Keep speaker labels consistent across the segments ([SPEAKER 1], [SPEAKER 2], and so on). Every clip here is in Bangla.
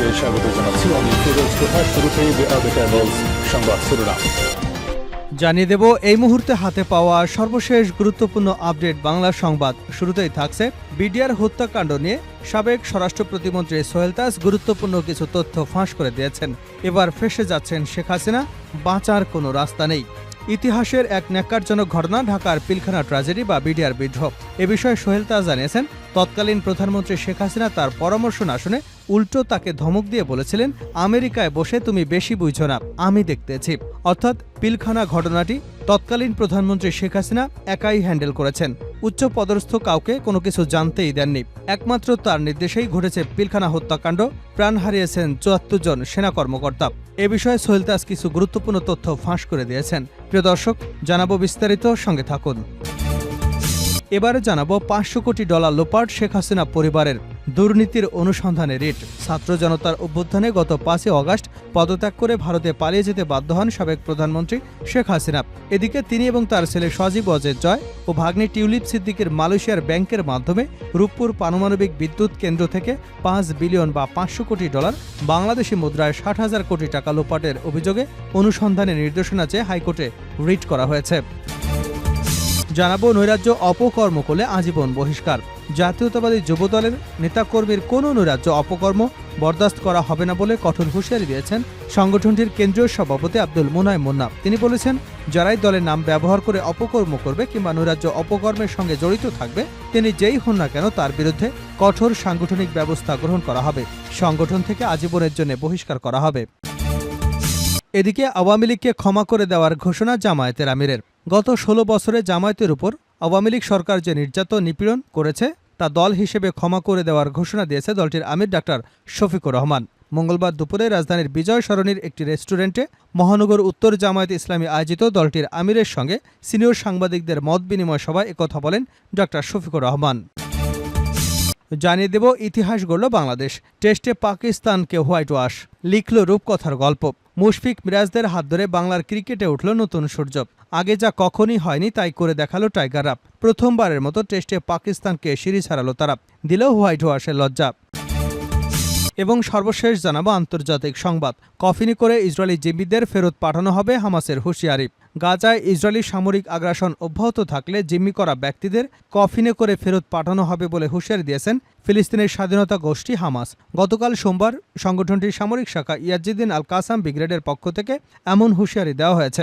[SPEAKER 1] আপনাদেরকে স্বাগত জানাচ্ছি। আমি ফিরোজ দ্য ক্যাবলস সংবাদ শিরোনাম
[SPEAKER 2] জানিয়ে দেব, এই মুহূর্তে হাতে পাওয়া সর্বশেষ গুরুত্বপূর্ণ আপডেট বাংলা সংবাদ। শুরুতেই থাকছে বিডিআর হত্যাকাণ্ড নিয়ে সাবেক স্বরাষ্ট্র প্রতিমন্ত্রী সোহেল তাজ গুরুত্বপূর্ণ কিছু তথ্য ফাঁস করে দিয়েছেন। এবার ফেসে যাচ্ছেন শেখ হাসিনা, বাঁচার কোনো রাস্তা নেই। ইতিহাসের এক ন্যাক্কারজনক ঘটনা, ঢাকার পিলখানা ট্র্যাজেডি বা বিডিআর বিদ্রোহ। এ বিষয়ে সোহেল তাজ জানিয়েছেন, তৎকালীন প্রধানমন্ত্রী শেখ হাসিনা তার পরামর্শ না শুনে উল্টো তাকে ধমক দিয়ে বলেছিলেন, আমেরিকায় বসে তুমি বেশি বুঝছ না, আমি দেখতেছি। অর্থাৎ পিলখানা ঘটনাটি তৎকালীন প্রধানমন্ত্রী শেখ হাসিনা একাই হ্যান্ডেল করেছেন। উচ্চ পদস্থ কাউকে কোনো কিছু জানতেই দেননি। একমাত্র তার নির্দেশেই ঘটেছে পিলখানা হত্যাকাণ্ড, প্রাণ হারিয়েছেন চুয়াত্তর জন সেনা কর্মকর্তা। এ বিষয়ে সোহেল কিছু গুরুত্বপূর্ণ তথ্য ফাঁস করে দিয়েছেন। প্রিয় দর্শক, জানাব বিস্তারিত, সঙ্গে থাকুন। এবারে জানাব পাঁচশো কোটি ডলার লোপাট শেখ হাসিনা পরিবারের দুর্নীতির অনুসন্ধানে রিট। ছাত্র জনতার অভ্যুত্থানে গত পাঁচই অগাস্ট পদত্যাগ করে ভারতে পালিয়ে যেতে বাধ্য হন সাবেক প্রধানমন্ত্রী শেখ হাসিনা। এদিকে তিনি এবং তার ছেলে সজীব অজয় জয় ও ভাগ্নি টিউলিপ সিদ্দিকের মালয়েশিয়ার ব্যাংকের মাধ্যমে রূপপুর পারমাণবিক বিদ্যুৎ কেন্দ্র থেকে পাঁচ বিলিয়ন বা পাঁচশো কোটি ডলার বাংলাদেশি মুদ্রায় ষাট হাজার কোটি টাকা লোপাটের অভিযোগে অনুসন্ধানে নির্দেশনা চেয়ে হাইকোর্টে রিট করা হয়েছে। জানাব নৈরাজ্য অপকর্ম করলে আজীবন বহিষ্কার। জাতীয়তাবাদী যুবদলের নেতাকর্মীর কোনো নৈরাজ্য অপকর্ম বরদাস্ত করা হবে না বলে কঠোর হুঁশিয়ারি দিয়েছেন সংগঠনটির কেন্দ্রীয় সভাপতি আব্দুল মোনায় মুন্না। তিনি বলেছেন, যারাই দলের নাম ব্যবহার করে অপকর্ম করবে কিংবা নৈরাজ্য অপকর্মের সঙ্গে জড়িত থাকবে, তিনি যেই হন না কেন তার বিরুদ্ধে কঠোর সাংগঠনিক ব্যবস্থা গ্রহণ করা হবে। সংগঠন থেকে আজীবনের জন্য বহিষ্কার করা হবে। এদিকে আওয়ামী লীগকে ক্ষমা করে দেওয়ার ঘোষণা জামায়াতের আমিরের। গত ষোলো বছরে জামায়াতের উপর আওয়ামী লীগ সরকার যে নির্যাতন নিপীড়ন করেছে, তা দল হিসেবে ক্ষমা করে দেওয়ার ঘোষণা দিয়েছে দলটির আমির ডাক্তার শফিকুর রহমান। মঙ্গলবার দুপুরে রাজধানীর বিজয় সরণির একটি রেস্টুরেন্টে মহানগর উত্তর জামায়াত ইসলামী আয়োজিত দলটির আমিরের সঙ্গে সিনিয়র সাংবাদিকদের মত বিনিময় সভায় একথা বলেন ডাক্তার শফিকুর রহমান। জানিয়ে দেব, ইতিহাস গড়ল বাংলাদেশ। টেস্টে পাকিস্তানকে হোয়াইট ওয়াশ, লিখল রূপকথার গল্প। মুশফিক মিরাজদের হাত ধরে বাংলার ক্রিকেটে উঠল নতুন সূর্য। আগে যা কখনই হয়নি তাই করে দেখাল টাইগার টাইগাররা। প্রথমবারের মতো টেস্টে পাকিস্তানকে সিরিজ হারালো তারা। দিল হোয়াইট ওয়াশের লজ্জা। এবং সর্বশেষ জানাব আন্তর্জাতিক সংবাদ। কফিনি করে ইসরায়েলি জিম্মিদের ফেরত পাঠানো হবে হামাসের হুঁশিয়ারি। গাজায় ইসরায়েলি সামরিক আগ্রাসন অব্যাহত থাকলে জিম্মি করা ব্যক্তিদের কফিনে করে ফেরত পাঠানো হবে বলে হুঁশিয়ারি দিয়েছেন ফিলিস্তিনের স্বাধীনতা গোষ্ঠী হামাস। গতকাল সোমবার সংগঠনটির সামরিক শাখা ইয়াজিদ্দিন আল কাসাম ব্রিগেডের পক্ষ থেকে এমন হুঁশিয়ারি দেওয়া হয়েছে।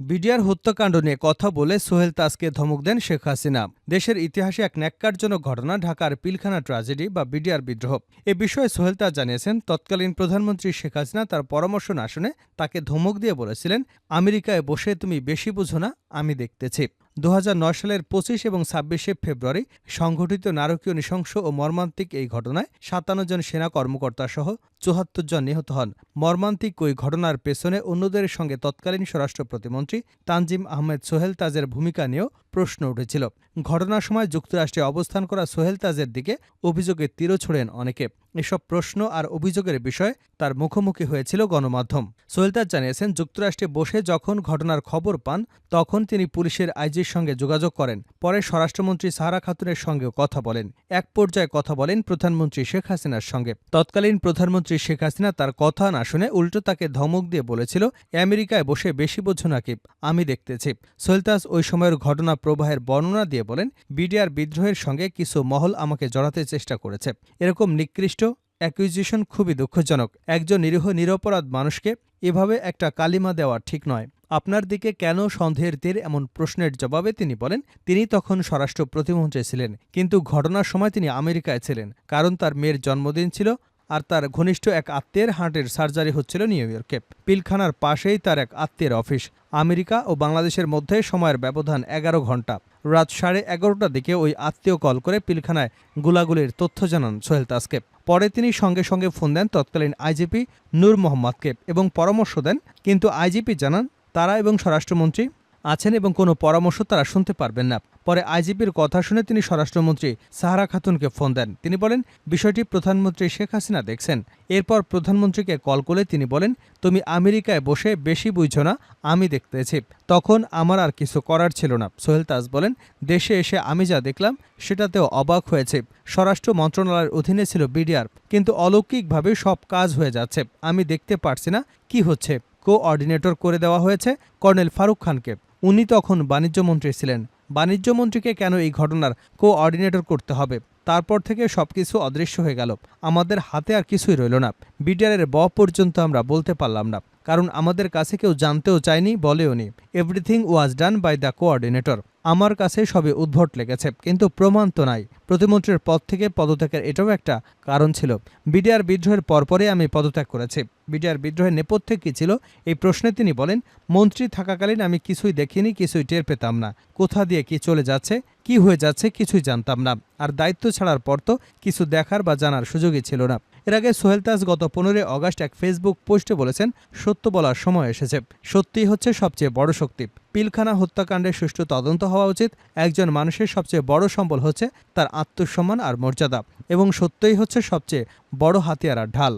[SPEAKER 2] বিডিআর হত্যাকাণ্ড নিয়ে কথা বলে সোহেল তাজকে ধমক দেন শেখ হাসিনা। দেশের ইতিহাসে এক ন্যাক্কারজনক ঘটনা, ঢাকার পিলখানা ট্র্যাজেডি বা বিডিআর বিদ্রোহ। এ বিষয়ে সোহেল তাজ জানিয়েছেন, তৎকালীন প্রধানমন্ত্রী শেখ হাসিনা তার পরামর্শ না শুনে তাকে ধমক দিয়ে বলেছিলেন, আমেরিকায় বসে তুমি বেশি বুঝো না, আমি দেখতেছি। দু হাজার নয় সালের পঁচিশ এবং ছাব্বিশে ফেব্রুয়ারি সংঘটিত নারকীয় নৃশংস ও মর্মান্তিক এই ঘটনায় সাতান্ন জন সেনা কর্মকর্তা সহ চুহাত্তর জন নিহত হন। মর্মান্তিক ওই ঘটনার পেছনে অন্যদের সঙ্গে তৎকালীন স্বরাষ্ট্র প্রতিমন্ত্রী তানজিম আহমেদ সোহেল তাজের ভূমিকা নিয়েও প্রশ্ন উঠেছিল। ঘটনার সময় যুক্তরাষ্ট্রে অবস্থান করা সোহেল তাজের দিকে অভিযোগের তীরও ছোড়েন অনেকে। এসব প্রশ্ন আর অভিযোগের বিষয়ে তার মুখোমুখি হয়েছিল গণমাধ্যম। সোহেল তাজ জানিয়েছেন, যুক্তরাষ্ট্রে বসে যখন ঘটনার খবর পান, তখন তিনি পুলিশের আইজির সঙ্গে যোগাযোগ করেন। পরে স্বরাষ্ট্রমন্ত্রী সাহারা খাতুনের সঙ্গেও কথা বলেন। এক পর্যায়ে কথা বলেন প্রধানমন্ত্রী শেখ হাসিনার সঙ্গে। তৎকালীন প্রধানমন্ত্রী শেখ হাসিনা তার কথা না শুনে উল্টো তাকে ধমক দিয়ে বলেছিল, আমেরিকায় বসে বেশি বোঝো নাকি, আমি দেখতেছি। সোহেলতাজ ওই সময়ের ঘটনা প্রবাহের বর্ণনা দিয়ে বলেন, বিডিআর বিদ্রোহের সঙ্গে কিছু মহল আমাকে জড়াতে চেষ্টা করেছে। এরকম নিকৃষ্ট অ্যাকুইজিশন খুবই দুঃখজনক। একজন নিরীহ নিরপরাধ মানুষকে এভাবে একটা কালিমা দেওয়া ঠিক নয়। আপনার দিকে কেন সন্দেহের তীর এমন প্রশ্নের জবাবে তিনি বলেন, তিনি তখন স্বরাষ্ট্র প্রতিমন্ত্রী ছিলেন, কিন্তু ঘটনার সময় তিনি আমেরিকায় ছিলেন, কারণ তার মেয়ের জন্মদিন ছিল আর তার ঘনিষ্ঠ এক আত্মীয়ের হার্টের সার্জারি হচ্ছিল নিউ ইয়র্কে। পিলখানার পাশেই তার এক আত্মীয়ের অফিস। আমেরিকা ও বাংলাদেশের মধ্যে সময়ের ব্যবধান এগারো ঘণ্টা। রাত সাড়ে এগারোটার দিকে ওই আত্মীয় কল করে পিলখানায় গুলাগুলির তথ্য জানান সোহেল তাজকে পরে তিনি সঙ্গে সঙ্গে ফোন দেন তৎকালীন আইজিপি নূর মোহাম্মদকে এবং পরামর্শ দেন, কিন্তু আইজিপি জানান, তারা এবং স্বরাষ্ট্রমন্ত্রী আছেন এবং কোনো পরামর্শ তারা শুনতে পারবেন না। পরে আইজিপির কথা শুনে তিনি স্বরাষ্ট্রমন্ত্রী সাহারা খাতুনকে ফোন দেন। তিনি বলেন, বিষয়টি প্রধানমন্ত্রী শেখ হাসিনা দেখছেন। এরপর প্রধানমন্ত্রীকে কল করে তিনি বলেন, তুমি আমেরিকায় বসে বেশি বুঝছ না, আমি দেখতেছি। তখন আমার আর কিছু করার ছিল না। সোহেল তাজ বলেন, দেশে এসে আমি যা দেখলাম, সেটাতেও অবাক হয়েছে। স্বরাষ্ট্র মন্ত্রণালয়ের অধীনে ছিল বিডিআর, কিন্তু অলৌকিকভাবে সব কাজ হয়ে যাচ্ছে। আমি দেখতে পারছি না কি হচ্ছে। কোঅর্ডিনেটর করে দেওয়া হয়েছে কর্নেল ফারুক খানকে। উনি তখন বাণিজ্যমন্ত্রী ছিলেন। বাণিজ্যমন্ত্রীকে কেন এই ঘটনার কোঅর্ডিনেটর করতে হবে? তারপর থেকে সব কিছু অদৃশ্য হয়ে গেল। আমাদের হাতে আর কিছুই রইল না। বিডিআরের ব পর্যন্ত আমরা বলতে পারলাম না। কারণ আমাদের কাছে কেউ জানতেও চায়নি, বলেওনি। Everything was done by the coordinator আমার কাছে সবে উদ্ভট লেগেছে, কিন্তু প্রমাণ তো নাই। প্রতিমন্ত্রীর পদ থেকে পদত্যাগের এটাও একটা কারণ ছিল। বিডিআর বিদ্রোহের পরপরে আমি পদত্যাগ করেছি। বিডিআর বিদ্রোহের নেপথ্যে কী ছিল, এই প্রশ্নে তিনি বলেন, মন্ত্রী থাকাকালীন আমি কিছুই দেখিনি, কিছুই টের পেতাম না। কোথা দিয়ে কি চলে যাচ্ছে, কি হয়ে যাচ্ছে কিছুই জানতাম না। আর দায়িত্ব ছাড়ার পর তো কিছু দেখার বা জানার সুযোগই ছিল না। এর আগে সোহেল তাজ গত পনেরোই অগাস্ট এক ফেসবুক পোস্টে বলেছেন, সত্য বলার সময় এসেছে। সত্যিই হচ্ছে সবচেয়ে বড় শক্তি। পিলখানা হত্যাকাণ্ডের সুষ্ঠু তদন্ত হওয়া উচিত। একজন মানুষের সবচেয়ে বড় সম্বল হচ্ছে তার আত্মসম্মান আর মর্যাদা এবং সত্যই হচ্ছে সবচেয়ে বড় হাতিয়ার আর ঢাল।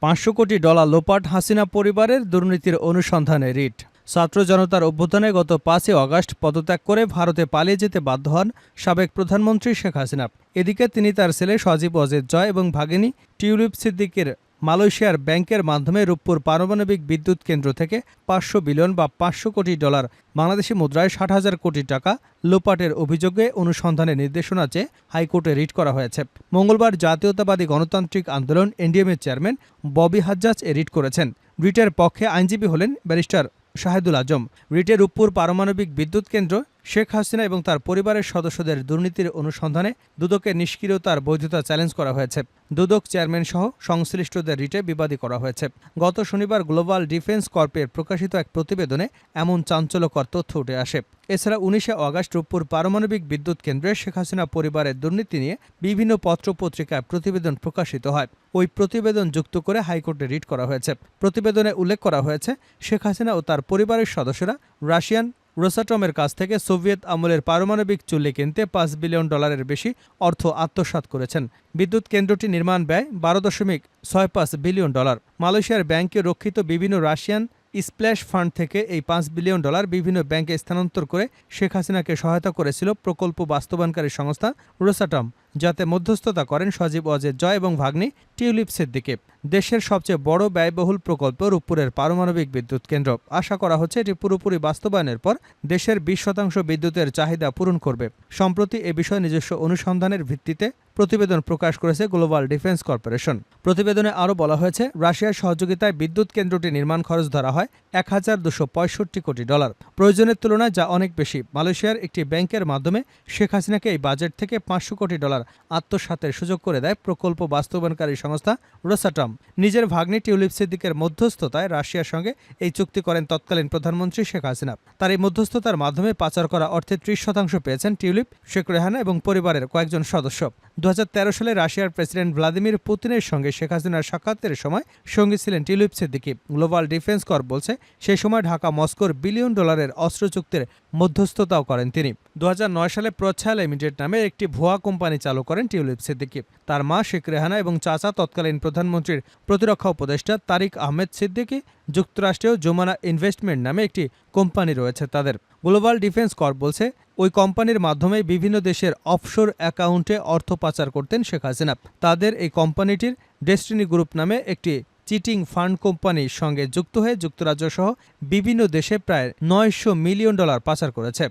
[SPEAKER 2] পাঁচশো কোটি ডলার লোপাট হাসিনা পরিবারের দুর্নীতির অনুসন্ধানে রিট। ছাত্র জনতার অভ্যুত্থানে গত পাঁচই অগাস্ট পদত্যাগ করে ভারতে পালিয়ে যেতে বাধ্য হন সাবেক প্রধানমন্ত্রী শেখ হাসিনা। এদিকে তিনি তার ছেলে সজীব অজেদ জয় এবং ভাগিনী টিউলিপ সিদ্দিকের মালয়েশিয়ার ব্যাংকের মাধ্যমে রূপপুর পারমাণবিক বিদ্যুৎ কেন্দ্র থেকে পাঁচশো বিলিয়ন বা পাঁচশো কোটি ডলার, বাংলাদেশি মুদ্রায় ষাট হাজার কোটি টাকা লোপাটের অভিযোগে অনুসন্ধানের নির্দেশনা চেয়ে হাইকোর্টে রিট করা হয়েছে। মঙ্গলবার জাতীয়তাবাদী গণতান্ত্রিক আন্দোলন এনডিএমের চেয়ারম্যান ববি হাজ্জাজ এ রিট করেছেন। রিটের পক্ষে আইনজীবী হলেন ব্যারিস্টার শাহেদুল আজম রিটের উপর পারমাণবিক বিদ্যুৎ কেন্দ্র শেখ হাসিনা এবং তার পরিবারের সদস্যদের দুর্নীতির অনুসন্ধানে দুদকের নিষ্ক্রিয়তার বৈধতা চ্যালেঞ্জ করা হয়েছে। দুদক চেয়ারম্যান সহ সংশ্লিষ্টদের রিটে বিবাদী করা হয়েছে। গত শনিবার গ্লোবাল ডিফেন্স কর্পের প্রকাশিত এক প্রতিবেদনে এমন চাঞ্চল্যকর তথ্য উঠে আসে। এছাড়া উনিশে অগাস্ট রূপপুর পারমাণবিক বিদ্যুৎ কেন্দ্রে শেখ হাসিনা পরিবারের দুর্নীতি নিয়ে বিভিন্ন পত্রপত্রিকায় প্রতিবেদন প্রকাশিত হয়। ওই প্রতিবেদন যুক্ত করে হাইকোর্টে রিট করা হয়েছে। প্রতিবেদনে উল্লেখ করা হয়েছে, শেখ হাসিনা ও তার পরিবারের সদস্যরা রাশিয়ান রোসাটমের কাছ থেকে সোভিয়েত আমলের পারমাণবিক চুল্লি কিনতে পাঁচ বিলিয়ন ডলারের বেশি অর্থ আত্মসাত করেছেন। বিদ্যুৎ কেন্দ্রটি নির্মাণ ব্যয় বারো দশমিক ছয় পাঁচ বিলিয়ন ডলার। মালয়েশিয়ার ব্যাংকে রক্ষিত বিভিন্ন রাশিয়ান স্প্ল্যাশ ফান্ড থেকে এই পাঁচ বিলিয়ন ডলার বিভিন্ন ব্যাংকে স্থানান্তর করে শেখ হাসিনাকে সহায়তা করেছিল প্রকল্প বাস্তবায়নকারী সংস্থা রোসাটম। যাতে মধ্যস্থতা করেন সজীব অজেদ জয় এবং ভাগ্নি টিউলিপ সিদ্দিকে দেশের সবচেয়ে বড় ব্যয়বহুল প্রকল্প রূপপুরের পারমাণবিক বিদ্যুৎ কেন্দ্র। আশা করা হচ্ছে এটি পুরোপুরি বাস্তবায়নের পর দেশের বিশ শতাংশ বিদ্যুতের চাহিদা পূরণ করবে। সম্প্রতি এ বিষয়ে নিজস্ব অনুসন্ধানের ভিত্তিতে প্রতিবেদন প্রকাশ করেছে গ্লোবাল ডিফেন্স কর্পোরেশন। প্রতিবেদনে আরও বলা হয়েছে, রাশিয়ার সহযোগিতায় বিদ্যুৎ কেন্দ্রটি নির্মাণ খরচ ধরা হয় এক হাজার দুশো পঁয়ষট্টি কোটি ডলার। প্রয়োজনের তুলনায় যা অনেক বেশি। মালয়েশিয়ার একটি ব্যাংকের মাধ্যমে শেখ হাসিনাকে এই বাজেট থেকে পাঁচশো কোটি ডলার আত্মসাতের সুযোগ করে দেয় প্রকল্প বাস্তবায়নকারী সংস্থা রোসাটম। নিজের ভাগ্নি টিউলিপ সিদ্দিকের মধ্যস্থতায় রাশিয়ার সঙ্গে এই চুক্তি করেন তৎকালীন প্রধানমন্ত্রী শেখ হাসিনা। তার এই মধ্যস্থতার মাধ্যমে পাচার করা অর্থে ত্রিশ শতাংশ পেয়েছেন টিউলিপ, শেখ রেহানা এবং পরিবারের কয়েকজন সদস্য। দু হাজার তেরো সালে রাশিয়ার প্রেসিডেন্ট ভ্লাদিমির পুতিনের সঙ্গে শেখ হাসিনার সাক্ষাতের সময় সঙ্গী ছিলেন টিউলিপ সিদ্দিকি। গ্লোবাল ডিফেন্স কর বলছে সেই সময় ঢাকা মস্কোর বিলিয়ন ডলারের অস্ত্র চুক্তির মধ্যস্থতাও করেন তিনি। দুহাজার নয় সালে প্রচ্ছা লিমিটেড নামে একটি ভুয়া কোম্পানি চালু করেন টিউলিপ সিদ্দিকি। তার মা শেখ রেহানা এবং চাচা তৎকালীন প্রধানমন্ত্রীর প্রতিরক্ষা উপদেষ্টা তারিক আহমেদ সিদ্দিকি যুক্তরাষ্ট্রেও জোমানা ইনভেস্টমেন্ট নামে একটি কোম্পানি রয়েছে তাদের। গ্লোবাল ডিফেন্স কর্প বলছে, ওই কোম্পানির মাধ্যমে বিভিন্ন দেশের অফশোর অ্যাকাউন্টে অর্থ পাচার করতেন শেখ হাসিনা। তাদের এই কোম্পানিটির ডেস্টিনি গ্রুপ নামে একটি চিটিং ফান্ড কোম্পানির সঙ্গে যুক্ত হয়ে যুক্তরাজ্য সহ বিভিন্ন দেশে প্রায় নয়শো মিলিয়ন ডলার পাচার করেছে।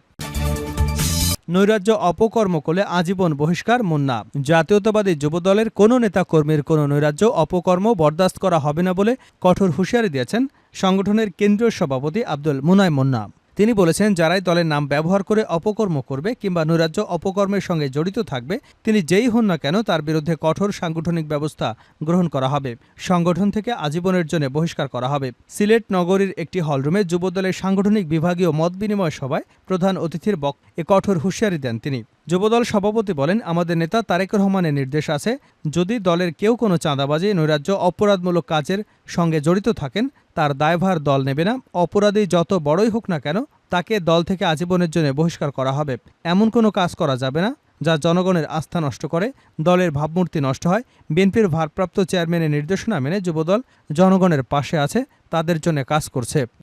[SPEAKER 2] নৈরাজ্য অপকর্ম করলে আজীবন বহিষ্কার মুন্না। জাতীয়তাবাদী যুবদলের কোনো নেতাকর্মীর কোনো নৈরাজ্য অপকর্ম বরদাস্ত করা হবে না বলে কঠোর হুঁশিয়ারি দিয়েছেন সংগঠনের কেন্দ্রীয় সভাপতি আব্দুল মুনায় মুন্না। তিনি বলেছেন, যারাই দলের নাম ব্যবহার করে অপকর্ম করবে কিংবা নৈরাজ্য অপকর্মের সঙ্গে জড়িত থাকবে, তিনি যেই হন না কেন তার বিরুদ্ধে কঠোর সাংগঠনিক ব্যবস্থা গ্রহণ করা হবে। সংগঠন থেকে আজীবনের জন্য বহিষ্কার করা হবে। সিলেট নগরীর একটি হলরুমে যুবদলের সাংগঠনিক বিভাগীয় মত বিনিময় সভায় প্রধান অতিথির বক এ কঠোর হুঁশিয়ারি দেন তিনি। যুবদল সভাপতি বলেন, আমাদের নেতা তারেক রহমানের নির্দেশ আছে, যদি দলের কেউ কোনো চাঁদাবাজি, নৈরাজ্য, অপরাধমূলক কাজের সঙ্গে জড়িত থাকেন, তার দায়ভার দল নেবে না। অপরাধী যত বড়ই হোক না কেন, তাকে দল থেকে আজীবনের জন্য বহিষ্কার করা হবে। এমন কোনো কাজ করা যাবে না, যা জনগণের আস্থা নষ্ট করে, দলের ভাবমূর্তি নষ্ট হয়। বিএনপির ভারপ্রাপ্ত চেয়ারম্যানের নির্দেশনা মেনে যুবদল জনগণের পাশে আছে, তাদের জন্য কাজ করছে।